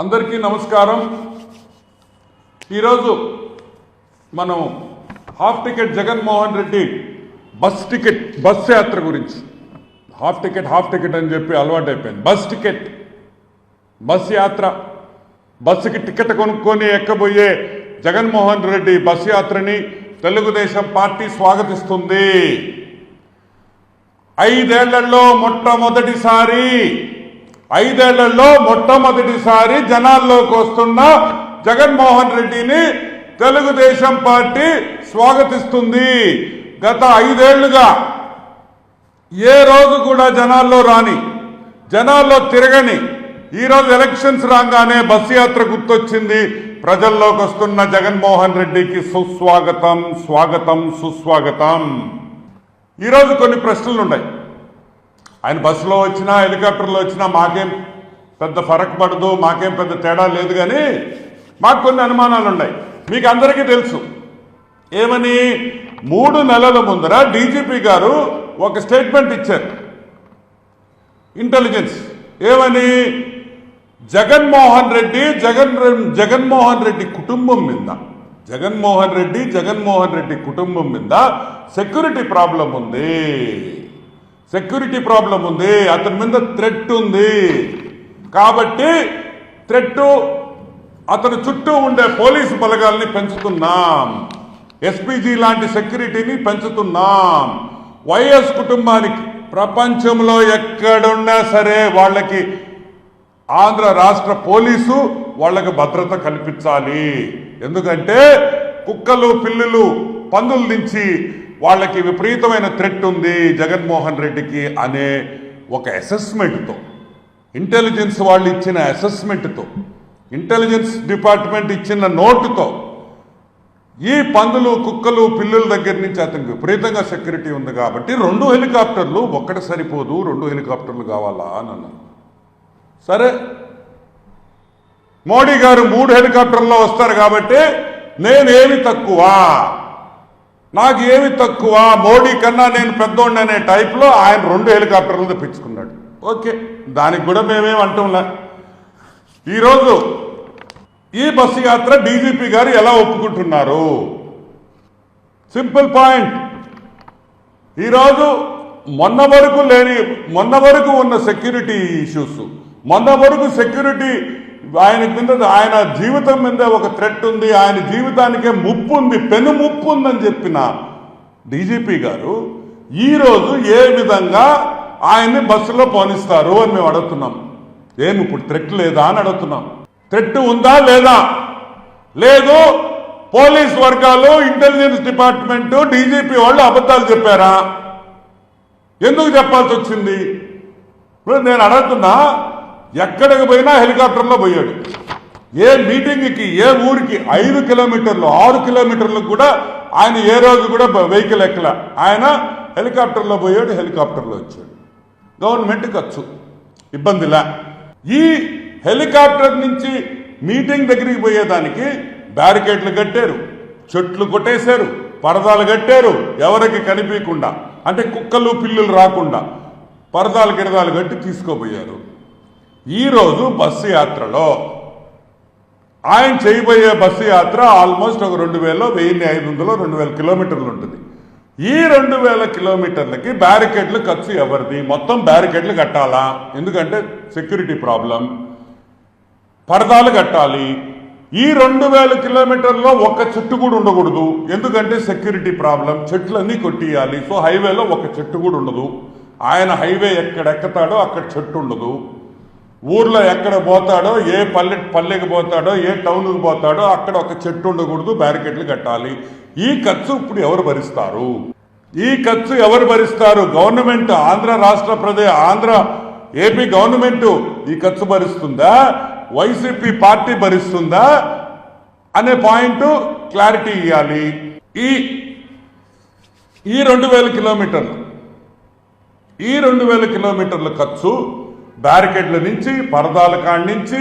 అందరికీ నమస్కారం. ఈరోజు మనం half ticket Jaganmohan Reddy bus ticket bus యాత్ర గురించి. హాఫ్ టికెట్ హాఫ్ టికెట్ అని చెప్పి అలవాటు అయిపోయింది. బస్ టికెట్ బస్ యాత్ర బస్సుకి టికెట్ కొనుక్కొని ఎక్కబోయే జగన్మోహన్ రెడ్డి బస్ యాత్రని తెలుగుదేశం పార్టీ స్వాగతిస్తుంది. ఐదేళ్ళలో మొట్టమొదటిసారి ఐదేళ్ళలో మొట్టమొదటిసారి జనాల్లోకి వస్తున్న జగన్మోహన్ రెడ్డిని తెలుగుదేశం పార్టీ స్వాగతిస్తుంది. గత ఐదేళ్ళుగా ఏ రోజు కూడా జనాల్లో రాని జనాల్లో తిరగని ఈరోజు ఎలక్షన్స్ రాగానే బస్సు యాత్ర గుర్తొచ్చింది. ప్రజల్లోకి వస్తున్న జగన్మోహన్ రెడ్డికి సుస్వాగతం స్వాగతం సుస్వాగతం. ఈరోజు కొన్ని ప్రశ్నలు ఉన్నాయి ఆయన బస్సులో వచ్చినా హెలికాప్టర్లో వచ్చినా మాకేం పెద్ద ఫరక్ పడదు మాకేం పెద్ద తేడా లేదు కానీ మాకు కొన్ని అనుమానాలు ఉన్నాయి. మీకు అందరికీ తెలుసు. ఏమని? మూడు నెలల ముందర డీజీపీ గారు ఒక స్టేట్మెంట్ ఇచ్చారు. ఇంటెలిజెన్స్. ఏమని? జగన్మోహన్ రెడ్డి జగన్ జగన్మోహన్ రెడ్డి కుటుంబం మీద జగన్మోహన్ రెడ్డి జగన్మోహన్ రెడ్డి కుటుంబం మీద సెక్యూరిటీ ప్రాబ్లం ఉంది. సెక్యూరిటీ ప్రాబ్లం ఉంది అతని మీద థ్రెట్ ఉంది. కాబట్టి థ్రెట్ అతని చుట్టూ ఉండే పోలీసు బలగాల్ని పెంచుతున్నాం. ఎస్పీజీ లాంటి సెక్యూరిటీని పెంచుతున్నాం. వైఎస్ కుటుంబానికి ప్రపంచంలో ఎక్కడున్నా సరే వాళ్ళకి ఆంధ్ర రాష్ట్ర పోలీసు వాళ్ళకి భద్రత కల్పించాలి. ఎందుకంటే కుక్కలు పిల్లులు పందుల నుంచి వాళ్ళకి విపరీతమైన థ్రెట్ ఉంది జగన్మోహన్ రెడ్డికి అనే ఒక అసెస్మెంట్తో ఇంటెలిజెన్స్ వాళ్ళు ఇచ్చిన అసెస్మెంట్తో ఇంటెలిజెన్స్ డిపార్ట్మెంట్ ఇచ్చిన నోటుతో ఈ పందులు కుక్కలు పిల్లుల దగ్గర నుంచి అతనికి విపరీతంగా సెక్యూరిటీ ఉంది కాబట్టి రెండు హెలికాప్టర్లు ఒక్కటి సరిపోదు రెండు హెలికాప్టర్లు కావాలా అని అన్నారు సరే. మోడీ గారు మూడు హెలికాప్టర్లో వస్తారు కాబట్టి నేనేమి తక్కువ? నాకు ఏమి తక్కువ? మోడీ కన్నా నేను పెద్దోండి అనే టైప్లో ఆయన రెండు హెలికాప్టర్లు తెప్పించుకున్నాడు. ఓకే దానికి కూడా మేమేం అంటంలే. ఈరోజు ఈ బస్సు యాత్ర డీజీపీ గారు ఎలా ఒప్పుకుంటున్నారు? Simple point. ఈరోజు మొన్న వరకు లేని మొన్న వరకు ఉన్న సెక్యూరిటీ ఇష్యూస్ మొన్న వరకు సెక్యూరిటీ ఆయన కింద ఆయన జీవితం మీద ఒక థ్రెట్ ఉంది ఆయన జీవితానికే ముప్పు ఉంది పెను ముప్పు ఉందని చెప్పిన డీజీపీ గారు ఈరోజు ఏ విధంగా ఆయన్ని బస్సులో పోనిస్తారు అని మేము అడుగుతున్నాం. ఏమి ఇప్పుడు థ్రెట్ లేదా అని అడుగుతున్నాం. థ్రెట్ ఉందా లేదా? లేదు. పోలీస్ వర్గాలు ఇంటెలిజెన్స్ డిపార్ట్మెంట్ డీజీపీ వాళ్ళు అబద్ధాలు చెప్పారా? ఎందుకు చెప్పాల్సి వచ్చింది? ఇప్పుడు నేను అడుగుతున్నా ఎక్కడికి పోయినా హెలికాప్టర్లో పోయాడు. ఏ మీటింగ్కి ఏ ఊరికి ఐదు కిలోమీటర్లు ఆరు కిలోమీటర్లకు కూడా ఆయన ఏ రోజు కూడా వెహికల్ ఎక్కల. ఆయన హెలికాప్టర్లో పోయాడు హెలికాప్టర్లో వచ్చాడు. గవర్నమెంట్ ఖర్చు. ఇబ్బందిలా ఈ హెలికాప్టర్ నుంచి మీటింగ్ దగ్గరికి పోయేదానికి బ్యారికేడ్లు కట్టారు చెట్లు కొట్టేశారు పరదాలు కట్టారు ఎవరికి కనిపించకుండా అంటే కుక్కలు పిల్లులు రాకుండా పరదాలు గిరదాలు కట్టి తీసుకోపోయారు ఈరోజు బస్సు యాత్రలో. ఆయన చేయబోయే బస్సు యాత్ర ఆల్మోస్ట్ ఒక రెండు వేల వెయ్యి ఐదు వందలు రెండు వేల కిలోమీటర్లు ఉంటుంది. ఈ రెండు వేల కిలోమీటర్లకి బ్యారికేడ్లు ఖర్చు ఎవరిది? మొత్తం బ్యారికేడ్లు కట్టాలా? ఎందుకంటే సెక్యూరిటీ ప్రాబ్లం. పరదాలు కట్టాలి. ఈ రెండు వేల కిలోమీటర్లో ఒక్క చెట్టు కూడా ఉండకూడదు. ఎందుకంటే సెక్యూరిటీ ప్రాబ్లం చెట్లన్నీ కొట్టియాలి. సో హైవేలో ఒక చెట్టు కూడా ఉండదు. ఆయన హైవే ఎక్కడ ఎక్కుతాడో అక్కడ చెట్టు ఉండదు. ఊర్లో ఎక్కడ పోతాడో ఏ పల్లె పల్లెకి పోతాడో ఏ టౌన్కి పోతాడో అక్కడ ఒక చెట్టు ఉండకూడదు బ్యారికేడ్లు కట్టాలి. ఈ ఖర్చు ఇప్పుడు ఎవరు భరిస్తారు? ఈ ఖర్చు ఎవరు భరిస్తారు? గవర్నమెంట్ ఆంధ్ర రాష్ట్ర ప్రదేశ్ ఆంధ్ర ఏపీ గవర్నమెంట్ ఈ ఖర్చు భరిస్తుందా? YCP party భరిస్తుందా? అనే పాయింట్ క్లారిటీ ఇవ్వాలి. ఈ ఈ రెండు వేల కిలోమీటర్లు ఈ రెండు వేల కిలోమీటర్ల ఖర్చు బ్యారికేడ్ల నుంచి పరదాల కాడి నుంచి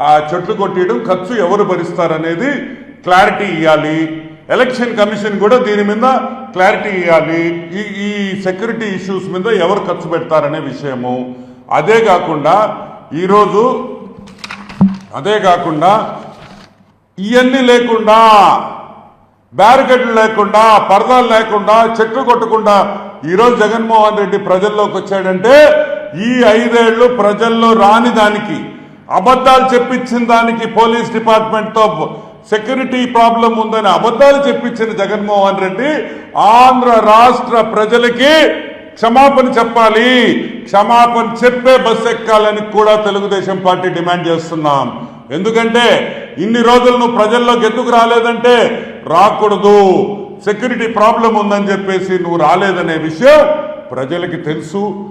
ఆ చెట్లు కొట్టేయడం ఖర్చు ఎవరు భరిస్తారనేది క్లారిటీ ఇవ్వాలి ఎలక్షన్ కమిషన్ కూడా దీని మీద క్లారిటీ ఇవ్వాలి ఈ ఈ సెక్యూరిటీ ఇష్యూస్ మీద ఎవరు ఖర్చు పెడతారనే విషయము. అదే కాకుండా ఈరోజు అదే కాకుండా ఇవన్నీ లేకుండా బ్యారికేడ్లు లేకుండా పరదాలు లేకుండా చెట్లు కొట్టకుండా ఈరోజు జగన్మోహన్ రెడ్డి ప్రజల్లోకి వచ్చాడంటే ఈ ఐదేళ్ళు ప్రజల్లో రాని దానికి అబద్ధాలు చెప్పించిన దానికి పోలీస్ డిపార్ట్మెంట్తో సెక్యూరిటీ ప్రాబ్లం ఉందని అబద్ధాలు చెప్పించిన జగన్మోహన్ రెడ్డి ఆంధ్ర రాష్ట్ర ప్రజలకి క్షమాపణ చెప్పాలి. క్షమాపణ చెప్పే బస్ ఎక్కాలని కూడా తెలుగుదేశం పార్టీ డిమాండ్ చేస్తున్నాం. ఎందుకంటే ఇన్ని రోజులు నువ్వు ప్రజల్లోకి ఎందుకు రాలేదంటే రాకూడదు. సెక్యూరిటీ ప్రాబ్లం ఉందని చెప్పేసి నువ్వు రాలేదనే విషయం ప్రజలకి తెలుసు.